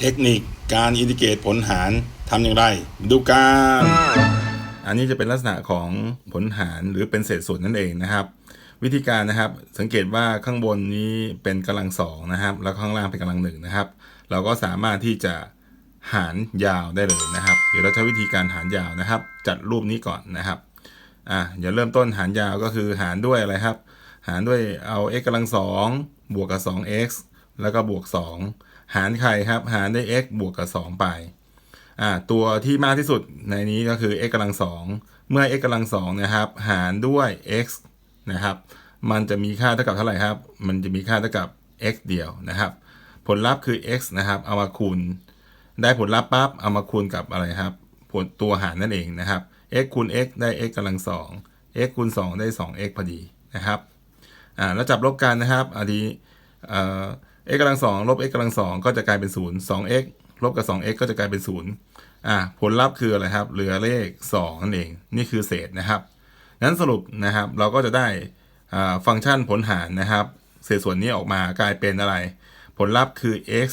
เทคนิคการอินทิเกรตผลหารทำอย่างไร ดูกัน อันนี้จะเป็นลักษณะของผลหารหรือเป็นเศษส่วนนั่นเองนะครับ วิธีการนะครับสังเกตว่าข้างบนนี้เป็นกำลังสองนะครับ แล้วข้างล่างเป็นกำลังหนึ่งนะครับ เราก็สามารถที่จะหารยาวได้เลยนะครับ เดี๋ยวเราใช้วิธีการหารยาวนะครับ จัดรูปนี้ก่อนนะครับอะเดี๋ยวเริ่มต้นหารยาวก็คือหารด้วยอะไรครับ หารด้วยเอา x กำลังสองบวกกับ 2x แล้วก็บวก 2 หารใครครับ หารด้วย x บวกกับ 2 ไปอ่าตัวที่มากที่สุดในนี้ก็คือ x กำลังสองเมื่อ x กำลังสองนะครับ หารด้วย x นะครับ มันจะมีค่าเท่ากับเท่าไหร่ครับ มันจะมีค่าเท่ากับ x เดียวนะครับ ผลลัพธ์คือ x นะครับ เอามาคูณ ได้ผลลัพธ์ปั๊บ เอามาคูณกับอะไรครับ ผลตัวหารนั่นเองนะครับ x คูณ x ได้ x กำลังสอง x คูณ 2 ได้ 2x พอดีนะครับ อ่า แล้วจับลบกันนะครับอันนี้เอ่อ x กำลังสองลบ x กำลังสองก็จะกลายเป็นศูนย์สอง x ลบกับสอง x ก็จะกลายเป็นศูนย์อ่าผลลัพธ์คืออะไรครับ เหลือเลขสองนั่นเอง นี่คือเศษนะครับนั้นสรุปนะครับเราก็จะได้อ่าฟังก์ชันผลหารนะครับ เศษส่วนนี้ออกมากลายเป็นอะไร ผลลัพธ์คือ x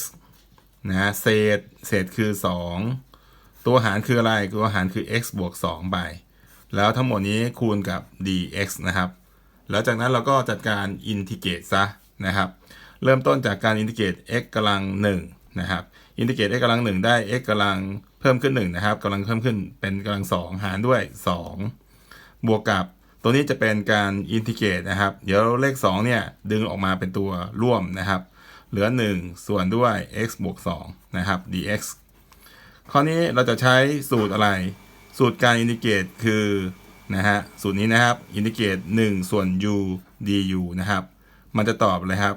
นะฮะเศษเศษคือ 2 ตัวหารคืออะไรตัวหารคือ x บวก2ไป แล้วทั้งหมดนี้คูณกับ dx นะครับ แล้วจากนั้นเราก็จัดการอินทิเกรตซะนะครับ เริ่มต้นจากการอินทิเกรต x กำลัง1นะครับอินทิเกรต x กำลัง1ได้ x กำลังเพิ่มขึ้น1นะครับกำลังเพิ่มขึ้นเป็นกำลัง 2 หารด้วย 2 บวกกับตัวนี้จะเป็นการอินทิเกรตนะครับ เดี๋ยวเลข 2 เนี่ย ดึงออกมาเป็นตัวร่วมนะครับ เหลือ 1 ส่วนด้วย x บวก2นะครับ dx ข้อนี้เราจะใช้สูตรอะไร สูตรการอินทิเกรตคือนะฮะสูตรนี้นะครับอินทิเกรต1ส่วน u du นะครับ มันจะตอบเลยครับ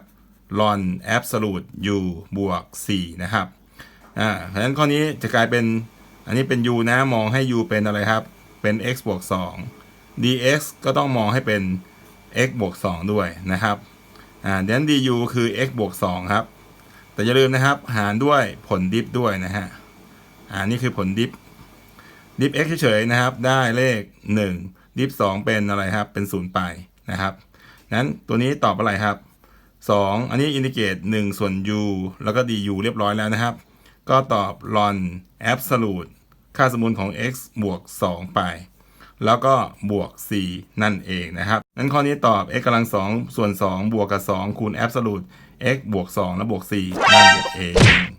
ln absolute u บวก 4 นะครับ อ่าเพราะฉะนั้นข้อนี้จะกลายเป็น อันนี้เป็น u นะ มองให้ u เป็นอะไรครับ เป็น x บวก 2 dx ก็ต้องมองให้เป็น x บวก 2 ด้วยนะครับ อ่าดังนั้น du คือ x บวก 2 ครับ แต่อย่าลืมนะครับ หารด้วยผลดิฟด้วยนะฮะ อ่า นี่คือผลดิฟ ดิฟ x เฉยๆนะครับ ได้เลข 1 ดิฟ 2 เป็นอะไรครับ เป็น 0 ไปนะครับ นั้นตัวนี้ตอบอะไรครับ 2 อันนี้อินทิเกรต1ส่วน u แล้วก็ du เรียบร้อยแล้วนะครับ ก็ตอบ ln absolute ค่าสมมูลของ x บวก 2 ไป แล้วก็บวก 4 นั่นเองนะครับนั้นข้อนี้ตอบ x กำลัง 2 ส่วน 2 บวกกับ 2 คูณ absolute x บวก 2 แล้วบวก 4 นั่นเอง